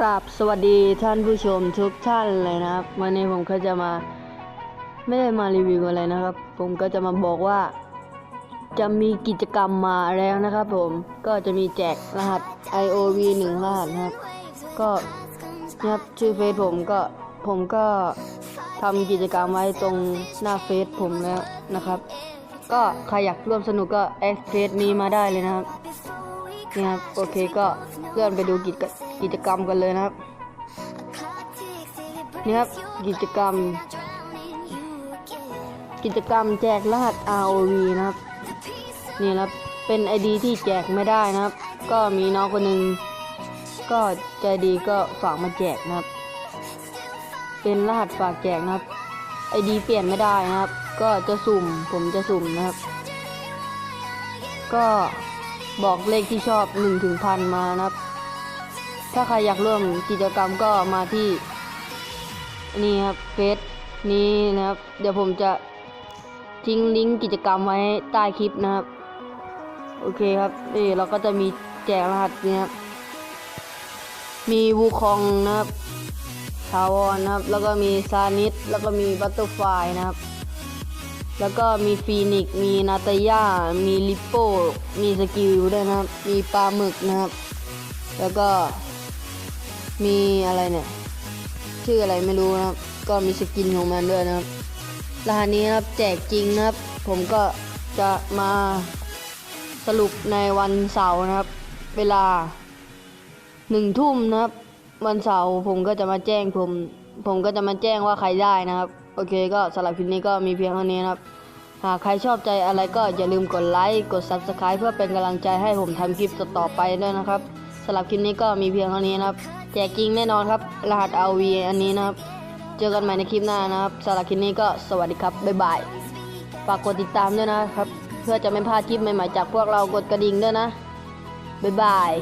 ราบสวัสดีท่านผู้ชมทุกท่านเลยนะครับ วันนี้ผมก็จะมาไม่ได้มารีวิวอะไรนะครับ ผมก็จะมาบอกว่า จะมีกิจกรรมมาแล้วนะครับผมก็จะมีแจกรหัส IOV 1รหัสนะครับ ก็นะครับชื่อเฟซผมก็ผมก็ทำกิจกรรมไว้ตรงหน้าเฟซผมแล้วนะครับ ก็ใครอยากร่วมสนุกก็แอดเฟซนี้มาได้เลยนะครับ นี่ครับโอเคก็เลื่อนไปดูกิจกกิจกรรมกันเลยนะครับนี่ครับกิจกรรม กิจกรรมแจกรหัส ROV นะครับนี่นะครับเป็น ID ที่แจกไม่ได้นะครับ ก็มีน้องคนหนึ่งก็ใจดีก็ฝากมาแจกนะครับ เป็นรหัสฝากแจกนะครับ ID เปลี่ยนไม่ได้นะครับ ก็จะสุ่มผมจะสุ่มนะครับ ก็ บอกเลขที่ชอบ 1 ถึงพันมานะครับ ถ้าใครอยากร่วมกิจกรรมก็มาที่นี่ครับเฟซนี้นะครับ เดี๋ยวผมจะทิ้งลิงก์กิจกรรมไว้ใต้คลิปนะครับ โอเคครับนี่เราก็จะมีแจกรหัสนี่ครับมีวูคองนะครับทาวอนนะครับ แล้วก็มีซานิสแล้วก็มีบัตเตอร์ไฟนะครับ แล้วก็มีฟีนิกซ์มีนาตาย่า มีลิปโป้ มีสกิลด้วยนะครับ มีปลาหมึกนะครับ แล้วก็มีอะไรเนี่ย ชื่ออะไรไม่รู้นะครับ ก็มีสกินของมันด้วยนะครับรหัสนี้นะครับแจกจริงนะครับ ผมก็จะมาสรุปในวันเสาร์นะครับ เวลาหนึ่งทุ่มนะครับ วันเสาร์ผมก็จะมาแจ้งผม ผมก็จะมาแจ้งว่าใครได้นะครับ โอเคก็สำหรับคลิปนี้ก็มีเพียงเท่านี้นะครับ หากใครชอบใจอะไรก็อย่าลืมกดไลค์กด Subscribe เพื่อเป็นกำลังใจให้ผมทำคลิปต่อไปด้วยนะครับสำหรับคลิปนี้ก็มีเพียงเท่านี้นะครับแจกจริงแน่นอนครับ รหัส RV อันนี้นะครับ เจอกันใหม่ในคลิปหน้านะครับสำหรับคลิปนี้ก็สวัสดีครับบ๊ายบายฝากกดติดตามด้วยนะครับ เพื่อจะไม่พลาดคลิปใหม่ๆจากพวกเรากดกระดิ่งด้วยนะบ๊ายบาย